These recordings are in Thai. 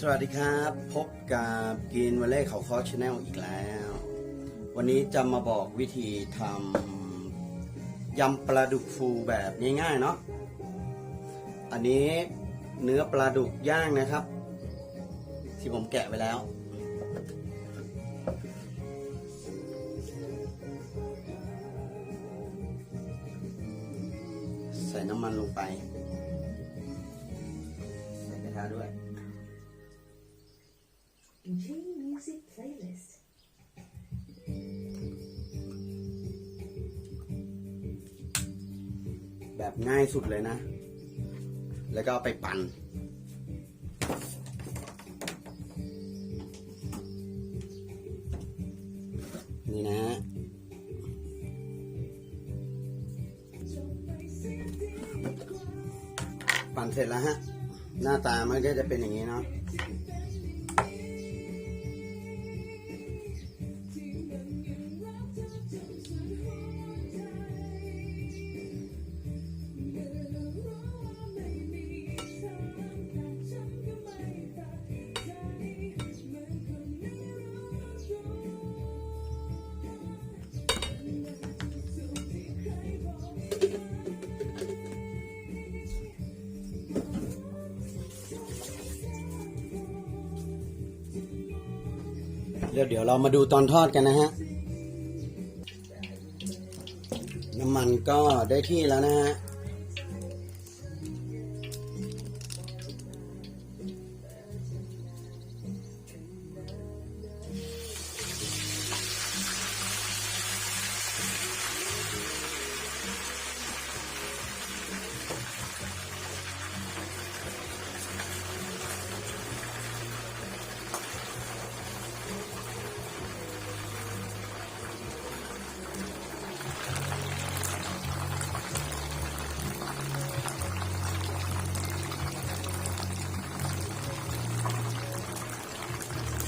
สวัสดีครับ พบกับกินวันเล่เขาคอชแนลอีกแล้ว วันนี้จะมาบอกวิธีทำยำปลาดุกฟูแบบง่ายๆเนาะอันนี้เนื้อปลาดุกย่างนะครับ ที่ผมแกะไว้แล้ว ใส่น้ำมันลงไป แบบง่ายสุดเลยนะ แล้วก็ไปปั่น นี่นะปั่นเสร็จแล้วฮะ หน้าตามันก็จะเป็นอย่างนี้เนาะ เดี๋ยวเดี๋ยวเรามาดูตอนทอดกันนะฮะ น้ำมันก็ได้ที่แล้วนะฮะ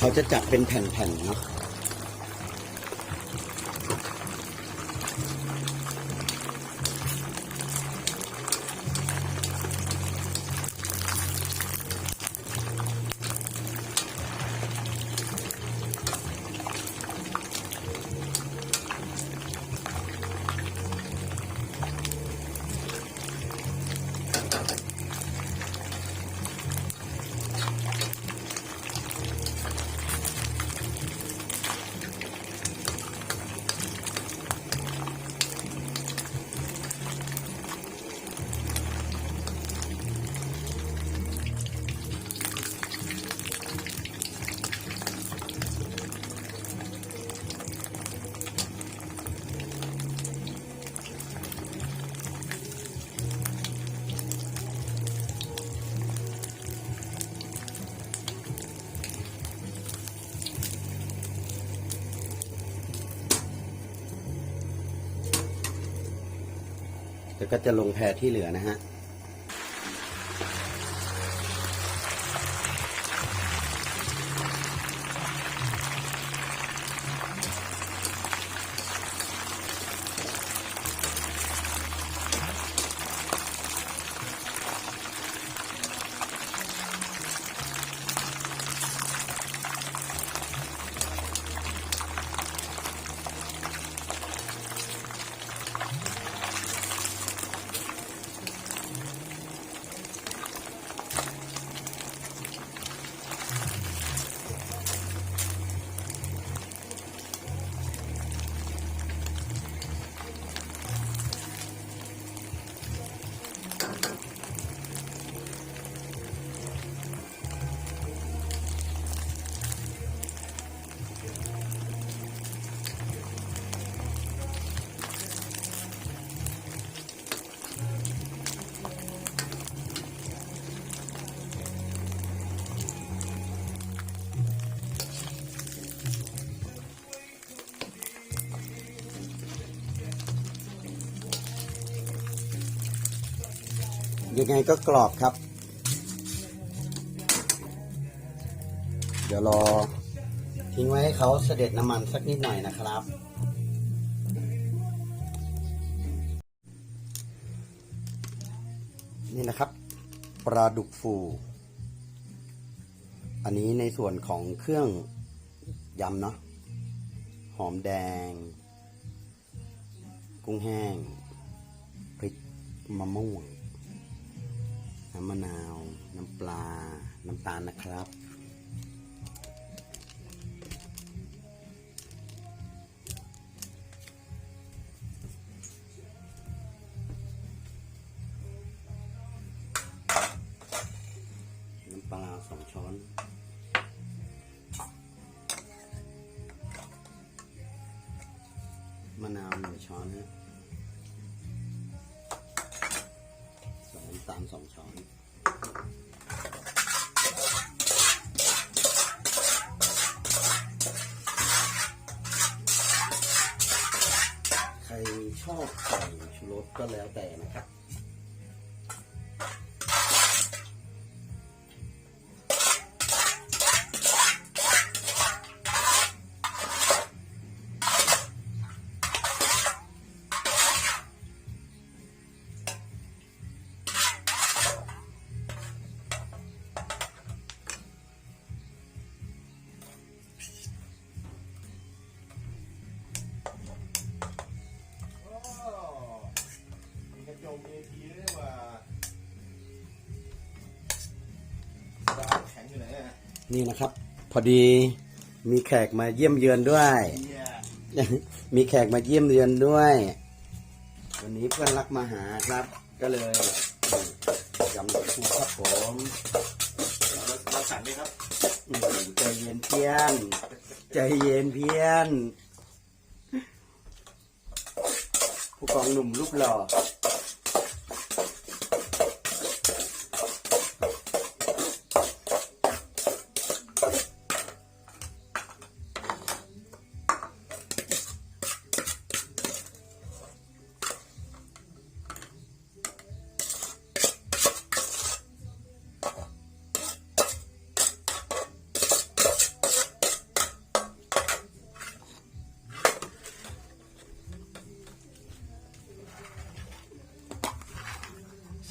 เขาจะจับเป็นแผ่นๆเนาะ ยวก็จะลงแพรที่เหลือนะฮะ ยังไงก็กรอบครับ เดี๋ยวรอ ทิ้งไว้ให้เขาเสด็จน้ำมันสักนิดหน่อยนะครับ นี่นะครับปลาดุกฟู อันนี้ในส่วนของเครื่องยำเนาะหอมแดง กุ้งแห้ง พริกมะม่วง น้ำมะนาว น้ำปลา น้ำตาลนะครับ น้ำปลาสองช้อนมะนาวหนึ่งช้อนนะ ตาลสองช้อน ใครชอบใส่ชูรสก็แล้วแต่นะครับ นอะนี่นะครับ พอดีมีแขกมาเยี่ยมเยือนด้วยเฮียมีแขกมาเยี่ยมเยือนด้วย วันนี้เพื่อนรักมาหาครับ ก็เลยยำดอกคูครับผมเราเราสั่งไหมครับอืมใจเย็นเพี้ยน ใจเย็นเพี้ยน ผู้กองหนุ่มรูปหล่อ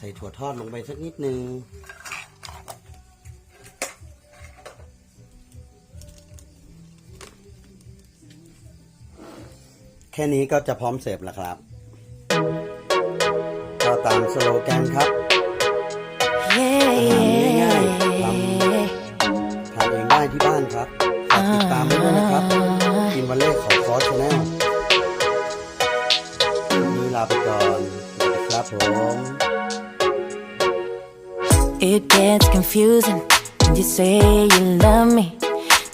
ส่ถั่วทอดลงไปสักนิดนึง แค่นี้ก็จะพร้อมเสิร์ฟแล้วครับ ก็ตามสโลแกนครับ Yeah, yeah. ทานเองได้ที่บ้านครับฝากติดตามไว้ด้วยนะครับกินวันเล่เขาคอชแนลวันนี้ลาไปก่อนสวัสดีครับผม It gets confusing when you say you love me.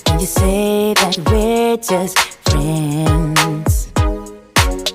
When you say that we're just friends.